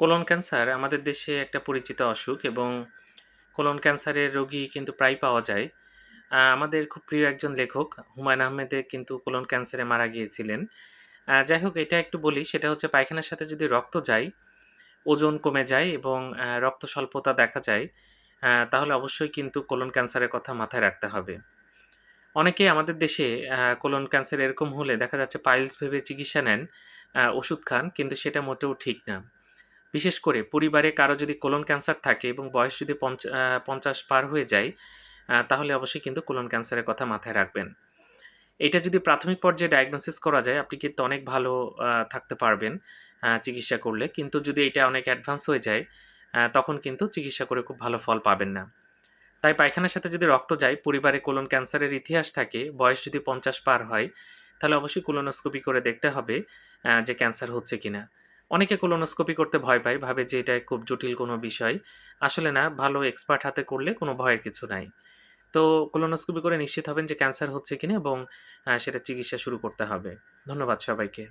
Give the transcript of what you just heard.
Colon cancer আমাদের দেশে একটা পরিচিত অসুখ এবং কোলন ক্যান্সারের রোগী কিন্তু প্রায় পাওয়া যায়। আমাদের খুব প্রিয় একজন লেখক, হুমায়ুন আহমেদে কিন্তু কোলন ক্যান্সারে মারা গিয়েছিলেন। যাই হোক, এটা একটু বলি, সেটা হচ্ছে পায়খানার সাথে যদি রক্ত যায়, ওজন কমে যায় এবং রক্ত স্বল্পতা দেখা যায় তাহলে অবশ্যই কিন্তু কোলন ক্যান্সারের কথা মাথায় রাখতে হবে। অনেকে আমাদের দেশে কোলন ক্যান্সার এরকম হলে দেখা যাচ্ছে পাইলস ভেবে চিকিৎসা নেন ওষুধ খান, কিন্তু সেটা মোটেও ঠিক না। বিশেষ করে পরিবারে কারও যদি কোলন ক্যান্সার থাকে এবং বয়স যদি পঞ্চ- পঞ্চাশ পার হয়ে যায় তাহলে অবশ্যই কিন্তু কোলন ক্যান্সারের কথা মাথায় রাখবেন। এটা যদি প্রাথমিক পর্যায়ে ডায়াগনোসিস করা যায়, আপনি কিন্তু অনেক ভালো থাকতে পারবেন চিকিৎসা করলে। কিন্তু যদি এটা অনেক অ্যাডভান্স হয়ে যায় তখন কিন্তু চিকিৎসা করে খুব ভালো ফল পাবেন না। তাই পায়খানার সাথে যদি রক্ত যায়, পরিবারে কোলন ক্যান্সারের ইতিহাস থাকে, বয়স যদি পঞ্চাশ পার হয়, তাহলে অবশ্যই কোলোনোস্কোপি করে দেখতে হবে যে ক্যান্সার হচ্ছে কিনা। অনেকে কোলোনোস্কোপি করতে ভয় পায়, ভাবে যে এটা খুব জটিল কোনো বিষয়। আসলে না, ভালো এক্সপার্ট হাতে করলে কোনো ভয়ের কিছু নাই। তো কোলোনোস্কোপি করে নিশ্চিত হবেন যে ক্যান্সার হচ্ছে কিনা এবং সেটা চিকিৎসা শুরু করতে হবে। ধন্যবাদ সবাইকে।